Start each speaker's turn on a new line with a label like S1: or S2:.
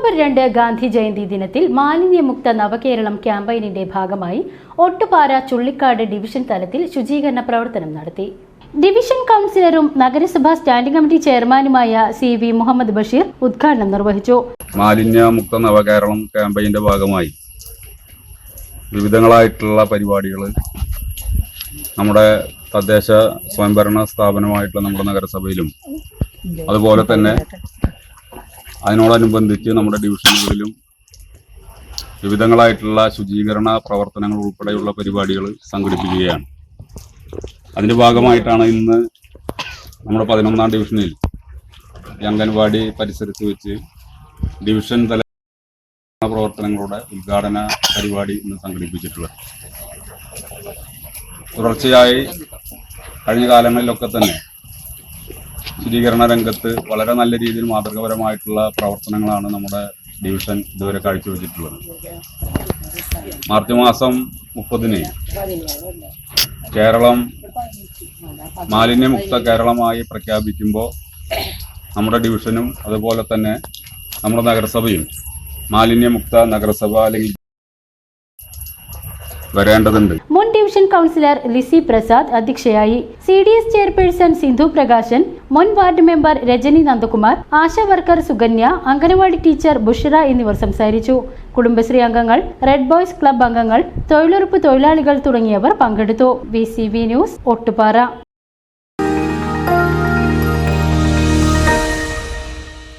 S1: October രണ്ട് ഗാന്ധി ജയന്തി ദിനത്തിൽ മാലിന്യമുക്ത നവകേരളം ക്യാമ്പയിനിന്റെ ഭാഗമായി ഒട്ടുപാറ ചുള്ളിക്കാട് ഡിവിഷൻ തലത്തിൽ ശുചീകരണ പ്രവർത്തനം നടത്തി. ഡിവിഷൻ കൗൺസിലറും നഗരസഭാ സ്റ്റാൻഡിംഗ് കമ്മിറ്റി ചെയർമാനുമായ സി വി മുഹമ്മദ് ബഷീർ ഉദ്ഘാടനം നിർവഹിച്ചു.
S2: മാലിന്യമുക്ത നവകേരളം ക്യാമ്പയിന്റെ ഭാഗമായി വിവിധങ്ങളായിട്ടുള്ള പരിപാടികൾ നമ്മുടെ തദ്ദേശ സ്വയംഭരണ സ്ഥാപനമായിട്ടുള്ള നമ്മുടെ നഗരസഭയിലും അതുപോലെ തന്നെ അതിനോടനുബന്ധിച്ച് നമ്മുടെ ഡിവിഷനുകളിലും വിവിധങ്ങളായിട്ടുള്ള ശുചീകരണ പ്രവർത്തനങ്ങൾ ഉൾപ്പെടെയുള്ള പരിപാടികൾ സംഘടിപ്പിക്കുകയാണ്. അതിന്റെ ഭാഗമായിട്ടാണ് ഇന്ന് നമ്മുടെ പതിനൊന്നാം ഡിവിഷനിൽ അംഗൻവാടി പരിസരത്ത് വെച്ച് ഡിവിഷൻ തല പ്രവർത്തനങ്ങളുടെ ഉദ്ഘാടന പരിപാടി ഇന്ന് സംഘടിപ്പിച്ചിട്ടുള്ളത്. തുടർച്ചയായി കഴിഞ്ഞ കാലങ്ങളിലൊക്കെ തന്നെ ശുചീകരണ രംഗത്ത് വളരെ നല്ല രീതിയിൽ മാതൃകപരമായിട്ടുള്ള പ്രവർത്തനങ്ങളാണ് നമ്മുടെ ഡിവിഷൻ ഇതുവരെ കാഴ്ചവെച്ചിട്ടുള്ളത്. മാർച്ച് മാസം മുപ്പതിന് കേരളം മാലിന്യമുക്ത കേരളമായി പ്രഖ്യാപിക്കുമ്പോൾ നമ്മുടെ ഡിവിഷനും അതുപോലെ തന്നെ നമ്മുടെ നഗരസഭയും മാലിന്യമുക്ത നഗരസഭ അല്ലെങ്കിൽ വരേണ്ടതുണ്ട്.
S1: മുൻ ഡിവിഷൻ കൗൺസിലർ ലിസി പ്രസാദ് അധ്യക്ഷയായി C D S chairperson Sindhu Prakashan മുൻ ward member Rajani Nandakumar ASHA worker Sukanya Anganwadi teacher Bushra എന്നിവർ സംസാരിച്ചു. കുടുംബശ്രീ അംഗങ്ങൾ റെഡ് ബോയ്സ് ക്ലബ് അംഗങ്ങൾ തൊഴിലുറപ്പ് തൊഴിലാളികൾ തുടങ്ങിയവർ പങ്കെടുത്തു. V news Ottupara